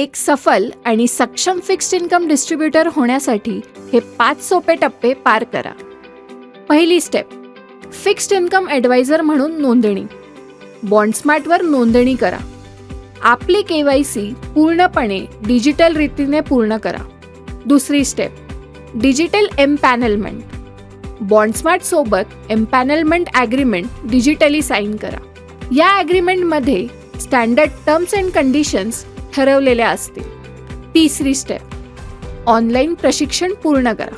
एक सफल आणि सक्षम फिक्स्ड इन्कम डिस्ट्रीब्युटर होण्यासाठी हे पाच सोपे टप्पे पार करा. पहिली स्टेप फिक्स्ड इन्कम ॲडवायझर म्हणून नोंदणी. बॉन्डस्मार्टवर नोंदणी करा. आपली के वाय सी पूर्णपणे डिजिटल रीतीने पूर्ण करा. दुसरी स्टेप डिजिटल एम्पॅनलमेंट बॉन्डस्मार्ट सोबत एम्पॅनलमेंट ॲग्रीमेंट डिजिटली साईन करा. या ॲग्रीमेंटमध्ये स्टँडर्ड टर्म्स अँड कंडिशन्स ठरवलेल्या असतील. तिसरी स्टेप ऑनलाईन प्रशिक्षण पूर्ण करा.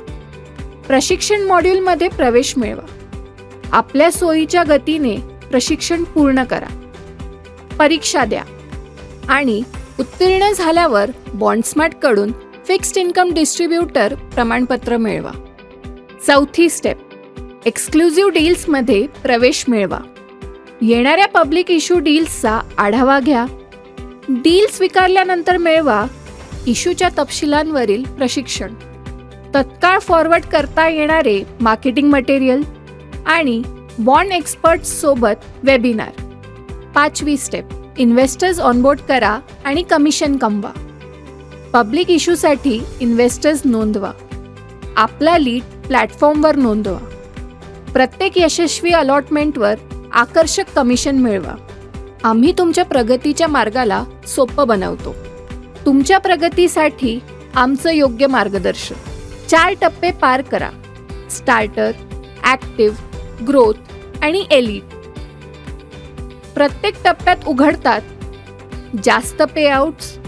प्रशिक्षण मॉड्यूलमध्ये प्रवेश मिळवा. आपल्या सोयीच्या गतीने प्रशिक्षण पूर्ण करा. परीक्षा द्या. आणि उत्तीर्ण झाल्यावर बॉन्डस्मार्टकडून फिक्स्ड इन्कम डिस्ट्रीब्युटर प्रमाणपत्र मिळवा. चौथी स्टेप एक्सक्लुझिव्ह डील्समध्ये प्रवेश मिळवा. येणाऱ्या पब्लिक इश्यू डील्सचा आढावा घ्या. डील स्वीकारल्यानंतर मिळवा इश्यूच्या तपशिलांवरील प्रशिक्षण. तत्काळ फॉरवर्ड करता येणारे मार्केटिंग मटेरियल आणि बॉन्ड एक्सपर्ट्स सोबत वेबिनार पाचवी स्टेप इन्व्हेस्टर्स ऑनबोर्ड करा आणि कमिशन कमवा. पब्लिक इश्यूसाठी इन्व्हेस्टर्स नोंदवा. आपला लीड प्लॅटफॉर्मवर नोंदवा. प्रत्येक यशस्वी अलॉटमेंटवर आकर्षक कमिशन मिळवा. आम्ही तुमच्या प्रगतीच्या मार्गाला सोपं बनवतो. तुमच्या प्रगतीसाठी आमचं योग्य मार्गदर्शन. चार टप्पे पार करा. स्टार्टर ॲक्टिव्ह ग्रोथ आणि एलिट. प्रत्येक टप्प्यात उघडतात. जास्त पेआउट्स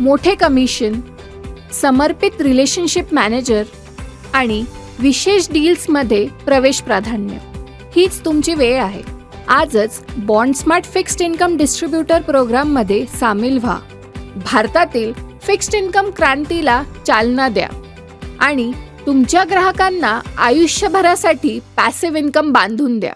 मोठे कमिशन समर्पित रिलेशनशिप मॅनेजर आणि विशेष डील्समध्ये प्रवेश प्राधान्य. हीच तुमची वेळ आहे. आजच bond smart fixed income distributor प्रोग्राममध्ये सामील व्हा भारतातील फिक्स्ड इन्कम क्रांतीला चालना द्या आणि तुमच्या ग्राहकांना आयुष्यभरासाठी पॅसिव्ह इन्कम बांधून द्या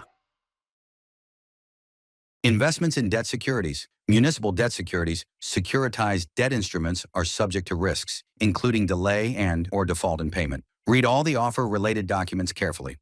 Investments in debt securities, municipal debt securities, securitized debt instruments are subject to risks, including delay and or default in payment. Read all the offer related documents carefully.